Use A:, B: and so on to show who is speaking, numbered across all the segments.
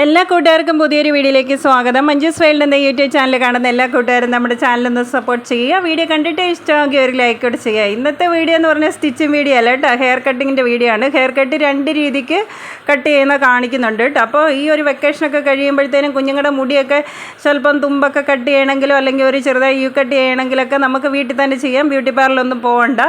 A: എല്ലാ കൂട്ടുകാർക്കും പുതിയൊരു വീഡിയോയിലേക്ക് സ്വാഗതം. മഞ്ജുസ് വേൾഡ് എന്ന യൂട്യൂബ് ചാനൽ കാണുന്ന എല്ലാ കൂട്ടുകാരും നമ്മുടെ ചാനലൊന്ന് സപ്പോർട്ട് ചെയ്യുക. വീഡിയോ കണ്ടിട്ട് ഇഷ്ടമാക്കി ഒരു ലൈക്ക് കൂടെ ചെയ്യുക. ഇന്നത്തെ വീഡിയോ എന്ന് പറഞ്ഞാൽ സ്റ്റിച്ചിങ് വീഡിയോ അല്ല കേട്ടോ. ഹെയർ കട്ടിങ്ങിന്റെ വീഡിയോ ആണ്. ഹെയർ കട്ട് രണ്ട് രീതിക്ക് കട്ട് ചെയ്യുന്ന കാണിക്കുന്നുണ്ട് കേട്ടോ. അപ്പോൾ ഈ ഒരു വെക്കേഷനൊക്കെ കഴിയുമ്പോഴത്തേനും കുഞ്ഞുങ്ങളുടെ മുടിയൊക്കെ സ്വല്പം തുമ്പൊക്കെ കട്ട് ചെയ്യണമെങ്കിലോ അല്ലെങ്കിൽ ഒരു ചെറുതായി യു കട്ട് ചെയ്യണമെങ്കിലൊക്കെ നമുക്ക് വീട്ടിൽ തന്നെ ചെയ്യാം. ബ്യൂട്ടി പാർലറൊന്നും പോകണ്ട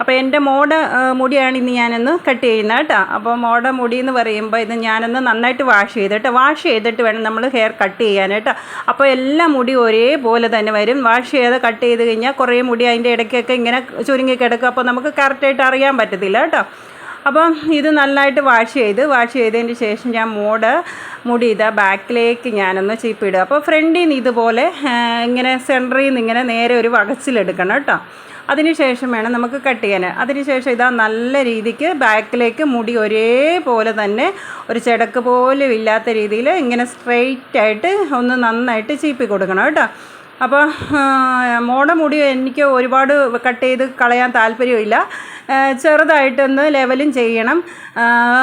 A: അപ്പോൾ എന്റെ മോടെ മുടിയാണ് ഇന്ന് ഞാനൊന്ന് കട്ട് ചെയ്യുന്നത് കേട്ടോ. അപ്പോൾ മോഡ മുടി എന്ന് പറയുമ്പോൾ ഇത് ഞാനൊന്ന് നന്നായിട്ട് വാഷ് ചെയ്തിട്ട് വാഷ് ചെയ്തിട്ട് വേണം നമ്മൾ ഹെയർ കട്ട് ചെയ്യാൻ കേട്ടോ. അപ്പോൾ എല്ലാ മുടി ഒരേപോലെ തന്നെ വരും. വാഷ് ചെയ്ത് കട്ട് ചെയ്ത് കഴിഞ്ഞാൽ കുറേ മുടി അതിന്റെ ഇടയ്ക്കൊക്കെ ഇങ്ങനെ ചുരുങ്ങി കിടക്കും. അപ്പോൾ നമുക്ക് കറക്റ്റായിട്ട് അറിയാൻ പറ്റത്തില്ല കേട്ടോ. അപ്പം ഇത് നന്നായിട്ട് വാഷ് ചെയ്ത് വാഷ് ചെയ്തതിന് ശേഷം ഞാൻ മോഡ് മുടി ഇതാ ബാക്കിലേക്ക് ഞാനൊന്ന് ചീപ്പിടുക. അപ്പോൾ ഫ്രണ്ടിൽ നിന്ന് ഇതുപോലെ ഇങ്ങനെ സെന്ററിൽ നിന്ന് ഇങ്ങനെ നേരെ ഒരു വകച്ചിലെടുക്കണം കേട്ടോ. അതിനുശേഷം വേണം നമുക്ക് കട്ട് ചെയ്യാൻ. അതിനുശേഷം ഇതാ നല്ല രീതിക്ക് ബാക്കിലേക്ക് മുടി ഒരേപോലെ തന്നെ ഒരു ചെടക്ക് പോലും ഇല്ലാത്ത രീതിയിൽ ഇങ്ങനെ സ്ട്രെയിറ്റ് ആയിട്ട് ഒന്ന് നന്നായിട്ട് ചീപ്പി കൊടുക്കണം കേട്ടോ. അപ്പോൾ മോടെ മുടി എനിക്ക് ഒരുപാട് കട്ട് ചെയ്ത് കളയാൻ താല്പര്യമില്ല. ചെറുതായിട്ടൊന്ന് ലെവലും ചെയ്യണം.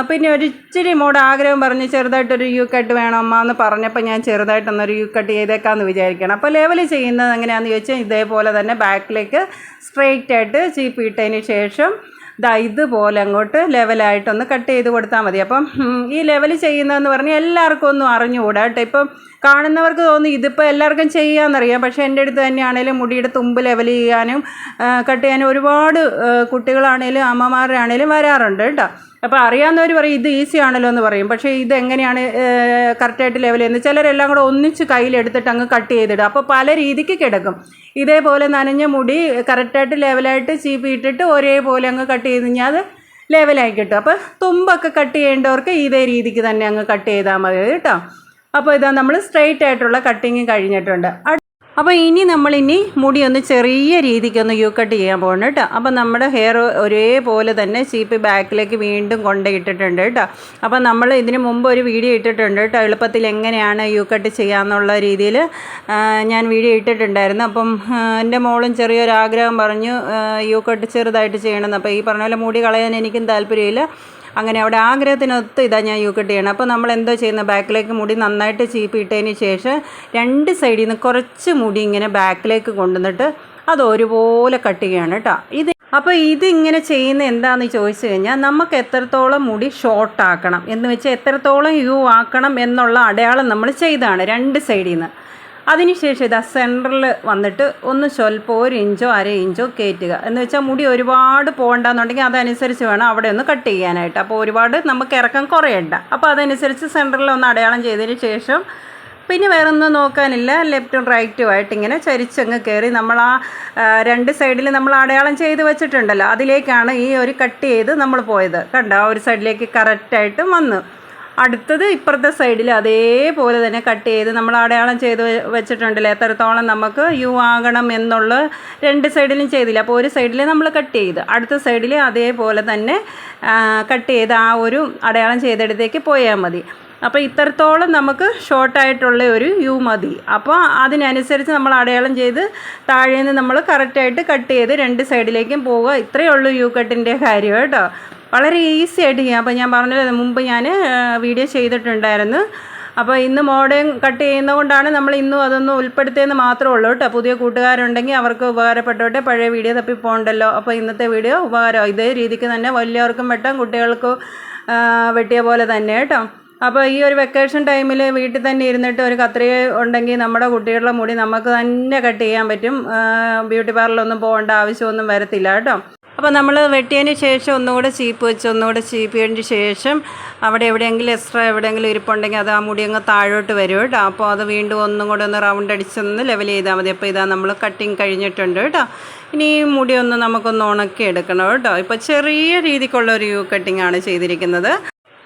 A: പിന്നെ ഒരു ഇച്ചിരി മോടെ ആഗ്രഹം പറഞ്ഞ് ചെറുതായിട്ടൊരു യു കട്ട് വേണം അമ്മ എന്ന് പറഞ്ഞപ്പോൾ ഞാൻ ചെറുതായിട്ടൊന്നൊരു യു കട്ട് ചെയ്തേക്കാമെന്ന് വിചാരിക്കണം. അപ്പോൾ ലെവൽ ചെയ്യുന്നത് എങ്ങനെയാണെന്ന് ചോദിച്ചാൽ ഇതേപോലെ തന്നെ ബാക്കിലേക്ക് സ്ട്രെയിറ്റ് ആയിട്ട് ചീപ്പ് ഇട്ടതിന് ശേഷം ദാ ഇതുപോലെ അങ്ങോട്ട് ലെവലായിട്ടൊന്ന് കട്ട് ചെയ്ത് കൊടുത്താൽ മതി. അപ്പം ഈ ലെവൽ ചെയ്യുന്നതെന്ന് പറഞ്ഞാൽ എല്ലാവർക്കും ഒന്നും അറിഞ്ഞുകൂടാ കേട്ടോ. ഇപ്പം കാണുന്നവർക്ക് തോന്നി ഇതിപ്പോൾ എല്ലാവർക്കും ചെയ്യാമെന്നറിയാം പക്ഷേ എന്റെ അടുത്ത് തന്നെയാണേലും മുടിയുടെ തുമ്പ് ലെവൽ ചെയ്യാനും കട്ട് ചെയ്യാനും ഒരുപാട് കുട്ടികളാണേലും അമ്മമാരാണേലും വരാറുണ്ട് കേട്ടോ. അപ്പോൾ അറിയാവുന്നവർ പറയും ഇത് ഈസി ആണല്ലോ എന്ന് പറയും. പക്ഷേ ഇത് എങ്ങനെയാണ് കറക്റ്റായിട്ട് ലെവൽ ചെയ്യുന്നത്? ചിലരെല്ലാം കൂടെ ഒന്നിച്ച് കയ്യിലെടുത്തിട്ട് അങ്ങ് കട്ട് ചെയ്തിടും. അപ്പോൾ പല രീതിക്ക് കിടക്കും. ഇതേപോലെ നനഞ്ഞ മുടി കറക്റ്റായിട്ട് ലെവലായിട്ട് ചീപ്പി ഇട്ടിട്ട് ഒരേപോലെ അങ്ങ് കട്ട് ചെയ്ത് കഴിഞ്ഞാൽ അത് ലെവലായി കിട്ടും. അപ്പോൾ തുമ്പൊക്കെ കട്ട് ചെയ്യേണ്ടവർക്ക് ഇതേ രീതിക്ക് തന്നെ അങ്ങ് കട്ട് ചെയ്താൽ മതി. കേട്ടോ? അപ്പോൾ ഇതാ നമ്മൾ സ്ട്രെയിറ്റ് ആയിട്ടുള്ള കട്ടിങ് കഴിഞ്ഞിട്ടുണ്ട്. അപ്പോൾ ഇനി നമ്മളിനി മുടി ഒന്ന് ചെറിയ രീതിക്കൊന്ന് യു കട്ട് ചെയ്യാൻ പോകണം കേട്ടോ. അപ്പോൾ നമ്മുടെ ഹെയർ ഒരേപോലെ തന്നെ ചീപ്പ് ബാക്കിലേക്ക് വീണ്ടും കൊണ്ട് ഇട്ടിട്ടുണ്ട് കേട്ടോ. അപ്പോൾ നമ്മൾ ഇതിന് മുമ്പ് ഒരു വീഡിയോ ഇട്ടിട്ടുണ്ട് കേട്ടോ. എളുപ്പത്തിൽ എങ്ങനെയാണ് യു കട്ട് ചെയ്യാമെന്നുള്ള രീതിയിൽ ഞാൻ വീഡിയോ ഇട്ടിട്ടുണ്ടായിരുന്നു. അപ്പം എന്റെ മോളും ചെറിയൊരാഗ്രഹം പറഞ്ഞു യു കട്ട് ചെറുതായിട്ട് ചെയ്യണമെന്ന്. അപ്പോൾ ഈ പറഞ്ഞ പോലെ മുടി കളയാൻ എനിക്കും താല്പര്യമില്ല. അങ്ങനെ അവിടെ ആഗ്രഹത്തിനൊത്ത് ഇതാ ഞാൻ യു കട്ട് ചെയ്യണം. അപ്പോൾ നമ്മൾ എന്തോ ചെയ്യുന്നത് ബാക്കിലേക്ക് മുടി നന്നായിട്ട് ചീപ്പിട്ടതിന് ശേഷം രണ്ട് സൈഡിൽ നിന്ന് കുറച്ച് മുടി ഇങ്ങനെ ബാക്കിലേക്ക് കൊണ്ടുവന്നിട്ട് അത് ഒരുപോലെ കട്ട് ചെയ്യാണ് കേട്ടോ. ഇത് അപ്പോൾ ഇതിങ്ങനെ ചെയ്യുന്ന എന്താണെന്ന് ചോദിച്ചു കഴിഞ്ഞാൽ നമുക്ക് എത്രത്തോളം മുടി ഷോർട്ടാക്കണം എന്ന് വെച്ചാൽ എത്രത്തോളം യു ആക്കണം എന്നുള്ള അടയാളം നമ്മൾ ചെയ്താണ് രണ്ട് സൈഡിൽ നിന്ന് അതിനുശേഷം ഇതാ സെന്ററിൽ വന്നിട്ട് ഒന്ന് സ്വല്പം ഒരു ഇഞ്ചോ അര ഇഞ്ചോ കയറ്റുക എന്ന് വെച്ചാൽ മുടി ഒരുപാട് പോകണ്ടെന്നുണ്ടെങ്കിൽ അതനുസരിച്ച് വേണം അവിടെ ഒന്ന് കട്ട് ചെയ്യാനായിട്ട്. അപ്പോൾ ഒരുപാട് നമുക്ക് ഇറക്കം കുറയണ്ട. അപ്പോൾ അതനുസരിച്ച് സെന്ററിൽ ഒന്ന് അടയാളം ചെയ്തതിന് ശേഷം പിന്നെ വേറെ ഒന്നും നോക്കാനില്ല ലെഫ്റ്റും റൈറ്റും ആയിട്ട് ഇങ്ങനെ ചരിച്ചങ്ങ് കയറി നമ്മൾ ആ, രണ്ട് സൈഡിൽ നമ്മൾ അടയാളം ചെയ്ത് വെച്ചിട്ടുണ്ടല്ലോ. അതിലേക്കാണ് ഈ ഒരു കട്ട് ചെയ്ത് നമ്മൾ പോയത്. കണ്ടോ? ആ ഒരു സൈഡിലേക്ക് കറക്റ്റായിട്ട് വന്നു. അടുത്തത് ഇപ്പുറത്തെ സൈഡിൽ അതേപോലെ തന്നെ കട്ട് ചെയ്ത് നമ്മൾ അടയാളം ചെയ്ത് വെച്ചിട്ടുണ്ടല്ലോ? എത്രത്തോളം നമുക്ക് യു ആകണം എന്നുള്ള രണ്ട് സൈഡിലും ചെയ്തില്ല. അപ്പോൾ ഒരു സൈഡിൽ നമ്മൾ കട്ട് ചെയ്ത് അടുത്ത സൈഡിൽ അതേപോലെ തന്നെ കട്ട് ചെയ്ത് ആ ഒരു അടയാളം ചെയ്തെടുത്തേക്ക് പോയാൽ മതി. അപ്പോൾ ഇത്രത്തോളം നമുക്ക് ഷോർട്ടായിട്ടുള്ള ഒരു യു മതി. അപ്പോൾ അതിനനുസരിച്ച് നമ്മൾ അടയാളം ചെയ്ത് താഴേന്ന് നമ്മൾ കറക്റ്റായിട്ട് കട്ട് ചെയ്ത് രണ്ട് സൈഡിലേക്കും പോവുക. ഇത്രയേ ഉള്ളൂ യു കട്ടിന്റെ കാര്യം കേട്ടോ. വളരെ ഈസി ആയിട്ട് ചെയ്യാം. അപ്പോൾ ഞാൻ പറഞ്ഞത് മുമ്പ് ഞാൻ വീഡിയോ ചെയ്തിട്ടുണ്ടായിരുന്നു. അപ്പോൾ ഇന്ന് മോഡേൺ കട്ട് ചെയ്യുന്നതുകൊണ്ടാണ് നമ്മൾ ഇന്നും അതൊന്നും ഉൾപ്പെടുത്തിയെന്ന് മാത്രമേ ഉള്ളൂ കേട്ടോ. പുതിയ കൂട്ടുകാരുണ്ടെങ്കിൽ അവർക്ക് ഉപകാരപ്പെട്ടോട്ടെ. പഴയ വീഡിയോ തപ്പി പോകണ്ടല്ലോ അപ്പോൾ ഇന്നത്തെ വീഡിയോ ഉപകാരം. ഇതേ രീതിക്ക് തന്നെ വലിയവർക്കും വെട്ടാം കുട്ടികൾക്കും വെട്ടിയ പോലെ തന്നെ കേട്ടോ. അപ്പോൾ ഈ ഒരു വെക്കേഷൻ ടൈമിൽ വീട്ടിൽ തന്നെ ഇരുന്നിട്ട് ഒരു കത്രിക ഉണ്ടെങ്കിൽ നമ്മുടെ കുട്ടികളുടെ മുടി നമുക്ക് തന്നെ കട്ട് ചെയ്യാൻ പറ്റും. ബ്യൂട്ടി പാർലറിലൊന്നും പോകേണ്ട ആവശ്യമൊന്നും വരത്തില്ല കേട്ടോ. അപ്പോൾ നമ്മൾ വെട്ടിയതിന് ശേഷം ഒന്നുകൂടെ ചീപ്പ് വെച്ച് ഒന്നുകൂടെ ചീപ്പിയതിന് ശേഷം അവിടെ എവിടെയെങ്കിലും എക്സ്ട്രാ എവിടെയെങ്കിലും ഇരിപ്പുണ്ടെങ്കിൽ അത് ആ മുടി അങ്ങ് താഴോട്ട് വരും കേട്ടോ. അപ്പോൾ അത് വീണ്ടും ഒന്നും കൂടെ ഒന്ന് റൗണ്ട് അടിച്ചൊന്ന് ലെവൽ ചെയ്താൽ മതി. അപ്പോൾ ഇതാ നമ്മൾ കട്ടിങ് കഴിഞ്ഞിട്ടുണ്ട് കേട്ടോ. ഇനി ഈ മുടി ഒന്ന് നമുക്കൊന്ന് ഉണക്കി എടുക്കണം കേട്ടോ. ഇപ്പോൾ ചെറിയ രീതിക്കുള്ള ഒരു യു കട്ടിംഗ് ആണ് ചെയ്തിരിക്കുന്നത്.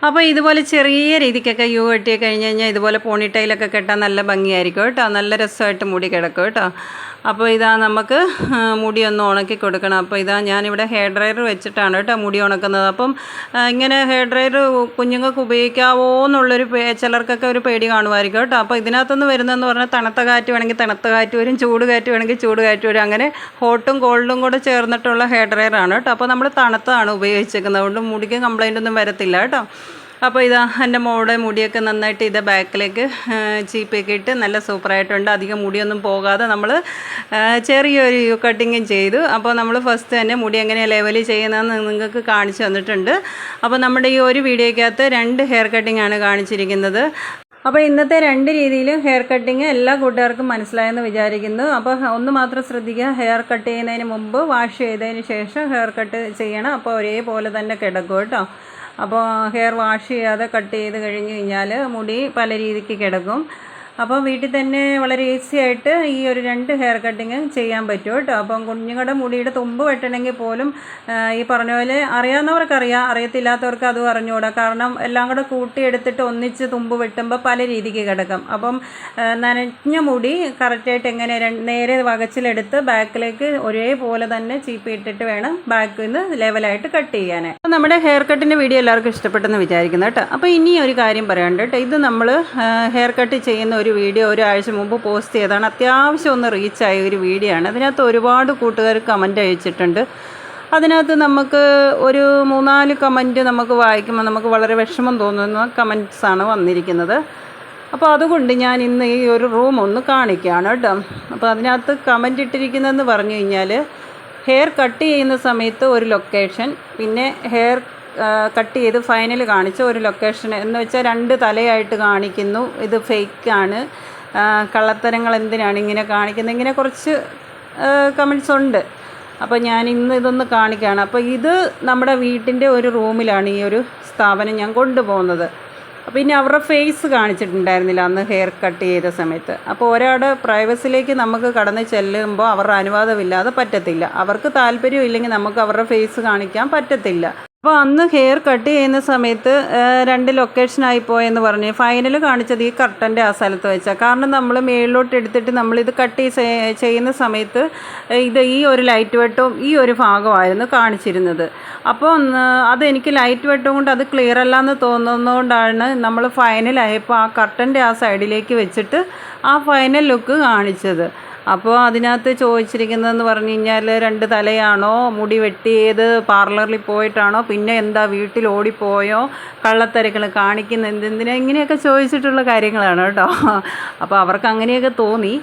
A: അപ്പോൾ ഇതുപോലെ ചെറിയ രീതിക്കൊക്കെ യു കെട്ടി കഴിഞ്ഞ് കഴിഞ്ഞാൽ ഇതുപോലെ പോണിട്ടയിലൊക്കെ കെട്ടാൻ നല്ല ഭംഗിയായിരിക്കും കേട്ടോ. നല്ല രസമായിട്ട് മുടി കിടക്കും കേട്ടോ. അപ്പോൾ ഇതാ നമുക്ക് മുടി ഒന്ന് ഉണക്കി കൊടുക്കണം. അപ്പോൾ ഇതാ ഞാനിവിടെ ഹെയർ ഡ്രയർ വെച്ചിട്ടാണ് കേട്ടോ മുടി ഉണക്കുന്നത്. അപ്പം ഇങ്ങനെ ഹെയർ ഡ്രയർ കുഞ്ഞുങ്ങൾക്ക് ഉപയോഗിക്കാവോ എന്നുള്ളൊരു ചിലർക്കൊക്കെ ഒരു പേടി കാണുമായിരിക്കും കേട്ടോ. അപ്പോൾ ഇതിനകത്തുനിന്ന് വരുന്നതെന്ന് പറഞ്ഞാൽ തണുത്ത കാറ്റ് വേണമെങ്കിൽ തണുത്ത കാറ്റ് വരും ചൂട് കാറ്റ് വേണമെങ്കിൽ ചൂട് കാറ്റ് വരും. അങ്ങനെ ഹോട്ടും കോൾഡും കൂടെ ചേർന്നിട്ടുള്ള ഹെയർ ഡ്രയറാണ് കേട്ടോ. അപ്പോൾ നമ്മൾ തണുത്തതാണ് ഉപയോഗിച്ചേക്കുന്നത്. അതുകൊണ്ട് മുടിക്ക് കംപ്ലൈന്റ് ഒന്നും വരത്തില്ല കേട്ടോ. അപ്പോൾ ഇതാ എന്റെ മോളുടെ മുടിയൊക്കെ നന്നായിട്ട് ഇത് ബാക്കിലേക്ക് ചീപ്പൊക്കെ ഇട്ട് നല്ല സൂപ്പറായിട്ടുണ്ട്. അധികം മുടിയൊന്നും പോകാതെ നമ്മൾ ചെറിയൊരു യു കട്ടിങ്ങും ചെയ്തു. അപ്പോൾ നമ്മൾ ഫസ്റ്റ് തന്നെ മുടി എങ്ങനെയാണ് ലെവൽ ചെയ്യുന്നതെന്ന് നിങ്ങൾക്ക് കാണിച്ചു തന്നിട്ടുണ്ട്. അപ്പോൾ നമ്മുടെ ഈ ഒരു വീഡിയോയ്ക്കകത്ത് രണ്ട് ഹെയർ കട്ടിംഗ് ആണ് കാണിച്ചിരിക്കുന്നത്. അപ്പോൾ ഇന്നത്തെ രണ്ട് രീതിയിലും ഹെയർ കട്ടിങ് എല്ലാ കൂട്ടുകാർക്കും മനസ്സിലായെന്ന് വിചാരിക്കുന്നു. അപ്പോൾ ഒന്ന് മാത്രം ശ്രദ്ധിക്കുക ഹെയർ കട്ട് ചെയ്യുന്നതിന് മുമ്പ് വാഷ് ചെയ്തതിന് ശേഷം ഹെയർ കട്ട് ചെയ്യണം. അപ്പോൾ ഒരേപോലെ തന്നെ കിടക്കും കേട്ടോ. അപ്പോൾ ഹെയർ വാഷ് ചെയ്യാതെ കട്ട് ചെയ്ത് കഴിഞ്ഞ് കഴിഞ്ഞാൽ മുടി പല രീതിക്ക് കിടക്കും. അപ്പോൾ വീട്ടിൽ തന്നെ വളരെ ഈസി ആയിട്ട് ഈ ഒരു രണ്ട് ഹെയർ കട്ടിങ് ചെയ്യാൻ പറ്റും കേട്ടോ. അപ്പം കുഞ്ഞുങ്ങളുടെ മുടിയുടെ തുമ്പ് വെട്ടണമെങ്കിൽ പോലും ഈ പറഞ്ഞ പോലെ അറിയാവുന്നവർക്കറിയാം അറിയത്തില്ലാത്തവർക്ക് അതും അറിഞ്ഞുകൂടാ. കാരണം എല്ലാം കൂടെ കൂട്ടിയെടുത്തിട്ട് ഒന്നിച്ച് തുമ്പ് വെട്ടുമ്പോൾ പല രീതിക്ക് കിടക്കും. അപ്പം നനഞ്ഞ മുടി കറക്റ്റായിട്ട് എങ്ങനെ നേരെ വകച്ചിലെടുത്ത് ബാക്കിലേക്ക് ഒരേപോലെ തന്നെ ചീപ്പി ഇട്ടിട്ട് വേണം ബാക്കിൽ നിന്ന് ലെവലായിട്ട് കട്ട് ചെയ്യാൻ അപ്പോൾ നമ്മുടെ ഹെയർ കട്ടിന്റെ വീഡിയോ എല്ലാവർക്കും ഇഷ്ടപ്പെട്ടെന്ന് വിചാരിക്കുന്നു കേട്ടോ. അപ്പോൾ ഇനി ഒരു കാര്യം പറയാനുണ്ട് കേട്ടോ. ഇത് നമ്മൾ ഹെയർ കട്ട് ചെയ്യുന്ന ഒരു വീഡിയോ ഒരാഴ്ച മുമ്പ് പോസ്റ്റ് ചെയ്തതാണ്. അത്യാവശ്യം ഒന്ന് റീച്ചായ ഒരു വീഡിയോ ആണ്. അതിനകത്ത് ഒരുപാട് കൂട്ടുകാർ കമന്റ് അയച്ചിട്ടുണ്ട്. അതിനകത്ത് നമുക്ക് ഒരു മൂന്നാൽ കമന്റ് നമുക്ക് വായിക്കുമ്പോൾ നമുക്ക് വളരെ വിഷമം തോന്നുന്ന കമന്റ്സാണ് വന്നിരിക്കുന്നത്. അപ്പോൾ അതുകൊണ്ട് ഞാൻ ഇന്ന് ഈ ഒരു റൂം ഒന്ന് കാണിക്കുകയാണ് കേട്ടോ. അപ്പോൾ അതിനകത്ത് കമന്റ് ഇട്ടിരിക്കുന്നതെന്ന് പറഞ്ഞു കഴിഞ്ഞാൽ ഹെയർ കട്ട് ചെയ്യുന്ന സമയത്ത് ഒരു ലൊക്കേഷൻ പിന്നെ ഹെയർ കട്ട് ചെയ്ത് ഫൈനൽ കാണിച്ച ഒരു ലൊക്കേഷൻ എന്ന് വെച്ചാൽ രണ്ട് തലയായിട്ട് കാണിക്കുന്നു. ഇത് ഫേക്കാണ്. കള്ളത്തരങ്ങൾ എന്തിനാണ് ഇങ്ങനെ കാണിക്കുന്നത്? ഇങ്ങനെ കുറച്ച് കമൻസ് ഉണ്ട്. അപ്പോൾ ഞാൻ ഇന്ന് ഇതൊന്ന് കാണിക്കുകയാണ് അപ്പോൾ ഇത് നമ്മുടെ വീട്ടിന്റെ ഒരു റൂമിലാണ് ഈ ഒരു സ്ഥാപനം ഞാൻ കൊണ്ടുപോകുന്നത്. അപ്പോൾ ഇനി അവരുടെ ഫേസ് കാണിച്ചിട്ടുണ്ടായിരുന്നില്ല അന്ന് ഹെയർ കട്ട് ചെയ്ത സമയത്ത്. അപ്പോൾ ഒരാളുടെ പ്രൈവസിലേക്ക് നമുക്ക് കടന്ന് ചെല്ലുമ്പോൾ അവരുടെ അനുവാദമില്ലാതെ പറ്റത്തില്ല. അവർക്ക് താല്പര്യം ഇല്ലെങ്കിൽ നമുക്ക് അവരുടെ ഫേസ് കാണിക്കാൻ പറ്റത്തില്ല. അപ്പോൾ അന്ന് ഹെയർ കട്ട് ചെയ്യുന്ന സമയത്ത് രണ്ട് ലൊക്കേഷനായി പോയെന്ന് പറഞ്ഞ്. ഫൈനൽ കാണിച്ചത് ഈ കർട്ടന്റെ ആ സ്ഥലത്ത് വെച്ചാൽ കാരണം നമ്മൾ മേളിലോട്ട് എടുത്തിട്ട് നമ്മളിത് കട്ട് ചെയ്യുന്ന സമയത്ത് ഇത് ഈ ഒരു ലൈറ്റ് വെട്ടവും ഈ ഒരു ഭാഗമായിരുന്നു കാണിച്ചിരുന്നത്. അപ്പോൾ അത് അതെനിക്ക് ലൈറ്റ് വെട്ടം കൊണ്ട് അത് ക്ലിയർ അല്ല എന്ന് തോന്നുന്നതുകൊണ്ടാണ് നമ്മൾ ഫൈനലായപ്പോൾ ആ കർട്ടന്റെ ആ സൈഡിലേക്ക് വെച്ചിട്ട് ആ ഫൈനൽ ലുക്ക് കാണിച്ചത്. അപ്പോൾ അതിനകത്ത് ചോദിച്ചിരിക്കുന്നതെന്ന് പറഞ്ഞു കഴിഞ്ഞാൽ രണ്ട് തലയാണോ? മുടി വെട്ടിയത് പാർലറിൽ പോയിട്ടാണോ? പിന്നെ എന്താ വീട്ടിൽ ഓടിപ്പോയോ? കള്ളത്തരക്കൾ കാണിക്കുന്ന എന്തെന്തിനാ ഇങ്ങനെയൊക്കെ ചോദിച്ചിട്ടുള്ള കാര്യങ്ങളാണ് കേട്ടോ. അപ്പോൾ അവർക്ക് അങ്ങനെയൊക്കെ തോന്നി.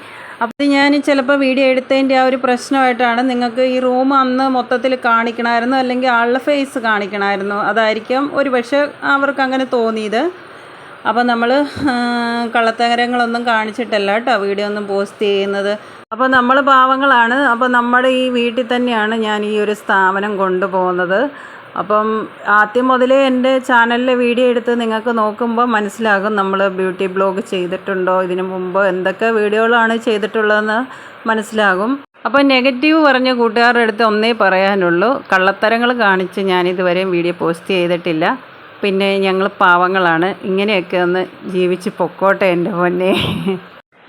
A: അപ്പോൾ ഞാൻ ചിലപ്പോൾ വീഡിയോ എടുത്തതിന്റെ ആ ഒരു പ്രശ്നമായിട്ടാണ് നിങ്ങൾക്ക് ഈ റൂം അന്ന് മൊത്തത്തിൽ കാണിക്കണമായിരുന്നു അല്ലെങ്കിൽ ആളുടെ ഫേസ് കാണിക്കണമായിരുന്നു. അതായിരിക്കും ഒരു പക്ഷേ അവർക്ക് അങ്ങനെ തോന്നിയത്. അപ്പോൾ നമ്മൾ കള്ളത്തരങ്ങളൊന്നും കാണിച്ചിട്ടല്ല കേട്ടോ വീഡിയോ ഒന്നും പോസ്റ്റ് ചെയ്യുന്നത്. അപ്പോൾ നമ്മൾ പാവങ്ങളാണ്. അപ്പോൾ നമ്മുടെ ഈ വീട്ടിൽ തന്നെയാണ് ഞാൻ ഈ ഒരു സ്ഥാപനം കൊണ്ടുപോകുന്നത്. അപ്പം ആദ്യം മുതലേ എന്റെ ചാനലിലെ വീഡിയോ എടുത്ത് നിങ്ങൾക്ക് നോക്കുമ്പോൾ മനസ്സിലാകും നമ്മൾ ബ്യൂട്ടി ബ്ലോഗ് ചെയ്തിട്ടുണ്ടോ ഇതിനു മുമ്പ് എന്തൊക്കെ വീഡിയോകളാണ് ചെയ്തിട്ടുള്ളതെന്ന് മനസ്സിലാകും. അപ്പോൾ നെഗറ്റീവ് പറഞ്ഞ കൂട്ടുകാരുടെ അടുത്ത് ഒന്നേ പറയാനുള്ളൂ കള്ളത്തരങ്ങൾ കാണിച്ച് ഞാൻ ഇതുവരെയും വീഡിയോ പോസ്റ്റ് ചെയ്തിട്ടില്ല. പിന്നെ ഞങ്ങൾ പാവങ്ങളാണ്. ഇങ്ങനെയൊക്കെ ഒന്ന് ജീവിച്ച് പൊക്കോട്ടെ എന്റെ പൊന്നെ.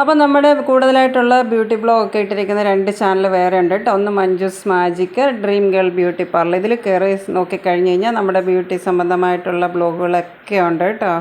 A: അപ്പോൾ നമ്മുടെ കൂടുതലായിട്ടുള്ള ബ്യൂട്ടി ബ്ലോഗ് ഒക്കെ ഇട്ടിരിക്കുന്ന രണ്ട് ചാനൽ വേറെ ഉണ്ട് കേട്ടോ. ഒന്ന് Manju's magic dream girl beauty parlour ഇതിൽ കയറി നോക്കിക്കഴിഞ്ഞ് കഴിഞ്ഞാൽ നമ്മുടെ ബ്യൂട്ടി സംബന്ധമായിട്ടുള്ള ബ്ലോഗുകളൊക്കെ ഉണ്ട് കേട്ടോ.